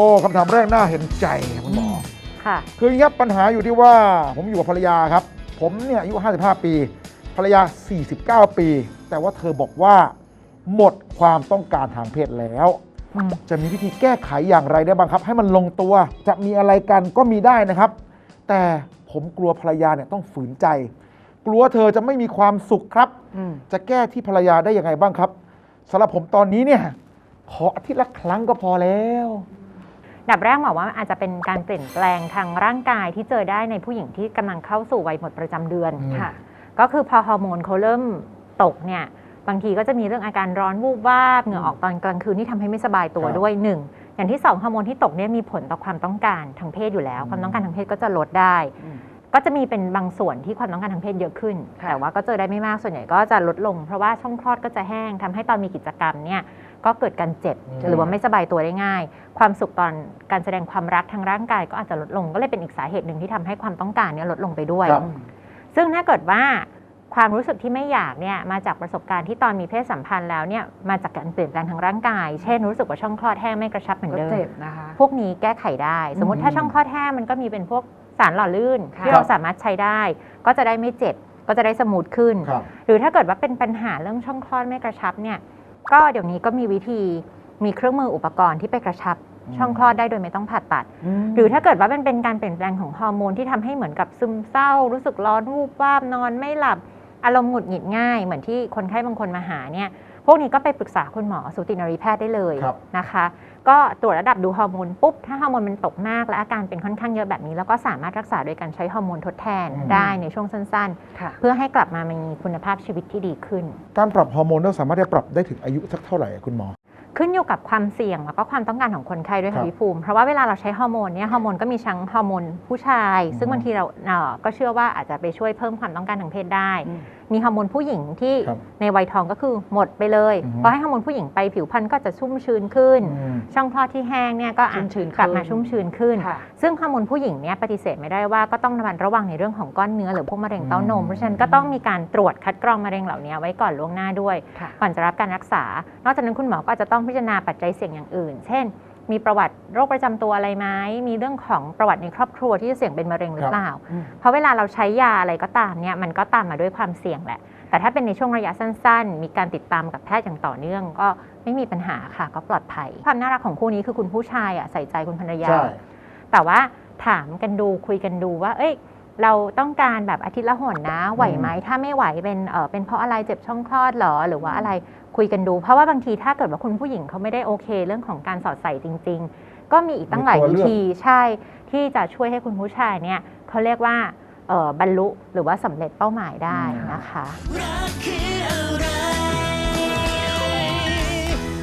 อ้คำถามแรกน่าเห็นใจคุณหมอค่ะ คืออย่างนี้ครับปัญหาอยู่ที่ว่าผมอยู่กับภรรยาครับ ผมเนี่ยอายุ 55 ปี ภรรยา 49 ปี แต่ว่าเธอบอกว่า หมดความต้องการทางเพศแล้วอืมจะมีวิธีแก้ไขอย่างไรได้บ้างครับ ให้มันลงตัวจะมีอะไรกันก็มีได้นะครับ แต่ผมกลัวภรรยาเนี่ยต้องฝืนใจ กลัวเธอจะไม่มีความสุขครับอืมจะแก้ที่ภรรยาได้ยังไงบ้างครับสำหรับผมตอนนี้เนี่ยขออาทิตย์ละครั้งก็พอแล้ว ดับแรกบอกว่าอาจจะเป็นการเปลี่ยนแปลงทางร่างกายที่เจอได้ในผู้หญิงที่กำลังเข้าสู่วัยหมดประจำเดือนอืมค่ะ ก็คือพอฮอร์โมนเขาเริ่มตกเนี่ยบางทีก็จะมีเรื่องอาการร้อนวูบวาบเหงื่อออกตอนกลางคืนที่ทำให้ไม่สบายตัวครับด้วยหนึ่งอย่างที่สองฮอร์โมนที่ตกเนี่ยมีผลต่อความต้องการทางเพศอยู่แล้วอืมความต้องการทางเพศก็จะลดได้ ก็จะมีเป็นบางส่วนที่ความต้องการทางเพศเยอะขึ้น แต่ว่าก็เจอได้ไม่มากส่วนใหญ่ก็จะลดลง เพราะว่าช่องคลอดก็จะแห้งทำให้ตอนมีกิจกรรมเนี่ย ก็เกิดการเจ็บอืมหรือว่าไม่สบายตัวได้ง่าย ความสุขตอนการแสดงความรักทางร่างกายก็อาจจะลดลงก็เลยเป็นอีกสาเหตุหนึ่งที่ทำให้ความต้องการเนี่ยลดลงไปด้วยครับซึ่งถ้าเกิดว่าความรู้สึกที่ไม่อยากเนี่ยมาจากประสบการณ์ที่ตอนมีเพศสัมพันธ์แล้วเนี่ยมาจากการเปลี่ยนแปลงทางร่างกาย เช่นรู้สึกว่าช่องคลอดแห้งไม่กระชับเหมือนก็เดิมเจ็บนะคะพวกนี้แก้ไขได้ สมมติอืมถ้าช่องคลอดแห้งมันก็มีเป็นพวกสารหล่อลื่นค่ะที่เราสามารถใช้ได้ ก็จะได้ไม่เจ็บก็จะได้สมูทขึ้นครับหรือถ้าเกิดว่าเป็นปัญหาเรื่องช่องคลอดไม่กระชับเนี่ย ก็เดี๋ยวนี้ก็มีวิธีมีเครื่องมืออุปกรณ์ที่ไปกระชับอืมช่องคลอดได้โดยไม่ต้องผ่าตัด หรือถ้าเกิดว่ามันเป็นการเปลี่ยนแปลงของฮอร์โมนที่ทำให้เหมือนกับซึมเศร้า รู้สึกร้อนวูบวาบนอนไม่หลับอารมณ์หงุดหงิดง่าย เหมือนที่คนไข้บางคนมาหาเนี่ย พวกนี้ก็ไปปรึกษาคุณหมอสูตินรีแพทย์ได้เลยครับนะคะ ก็ตรวจระดับดูฮอร์โมนปุ๊บ ถ้าฮอร์โมนมันตกมากและอาการเป็นค่อนข้างเยอะแบบนี้ แล้วก็สามารถรักษาโดยการใช้ฮอร์โมนทดแทนอืมได้ในช่วงสั้นค่ะๆเพื่อให้กลับมามีคุณภาพชีวิตที่ดีขึ้น การปรับฮอร์โมนเราสามารถจะปรับได้ถึงอายุสักเท่าไหร่อะคุณหมอขึ้นอยู่กับความเสี่ยงแล้วก็ความต้องการของคนไข้ด้วยครัค่ะบพี่ภูมิ เพราะว่าเวลาเราใช้ฮอร์โมนเนี่ยฮอร์โมนก็มีทั้งฮอร์โมนผู้ชายอืมซึ่งบางทีเราเอ่อก็เชื่อว่าอาจจะไปช่วยเพิ่มความต้องการทางเพศได้อื มมีฮอร์โมนผู้หญิงที่ครับในวัยทองก็คือหมดไปเลยอือฮึพอให้ฮอร์โมนผู้หญิงไปผิวพรรณก็จะชุ่มชื้นขึ้น อืม ช่องคลอดที่แห้งเนี่ยก็อาจชุ่มชื้นขึ้น กลับมาชุ่มชื้นขึ้น ค่ะ ซึ่งฮอร์โมนผู้หญิงเนี่ยปฏิเสธไม่ได้ว่าก็ต้องระมัดระวังในเรื่องของก้อนเนื้อหรือพวกมะเร็งเต้านมอืมเพราะฉะนั้นก็ต้องมีการตรวจคัดกรองมะเร็งเหล่านี้ไว้ก่อนล่วงหน้าด้วย ค่ะ ก่อนจะรับการรักษา นอกจากนั้นคุณหมอก็อาจจะต้องพิจารณาปัจจัยเสี่ยงอย่างอื่น เช่น มีประวัติโรคประจำตัวอะไรไหมมีเรื่องของประวัติในครอบครัวที่จะเสี่ยงเป็นมะเร็งหรือเปล่าอืมเพราะเวลาเราใช้ยาอะไรก็ตามเนี่ยมันก็ตามมาด้วยความเสี่ยงแหละ แต่ถ้าเป็นในช่วงระยะสั้น ๆ มีการติดตามกับแพทย์อย่างต่อเนื่อง ก็ไม่มีปัญหาค่ะก็ปลอดภัย ความน่ารักของคู่นี้คือคุณผู้ชายอะใส่ใจคุณภรรยาใช่แต่ว่าถามกันดูคุยกันดูว่า เอ้ย เราต้องการแบบอาทิตย์ละหนนะ ไหวไหมถ้าไม่ไหวเป็นเออเป็นเพราะอะไรเจ็บช่องคลอดเหรอ หรือว่าอะไรคุยกันดู เพราะว่าบางทีถ้าเกิดว่าคุณผู้หญิงเขาไม่ได้โอเค เรื่องของการสอดใส่จริง ๆ ก็มีอีกตั้งหลายมีตัววิเลือกธีใช่ที่จะช่วยให้คุณผู้ชายเนี่ยเขาเรียกว่าเอ่อบรรลุหรือว่าสำเร็จเป้าหมายได้นะคะรักคือ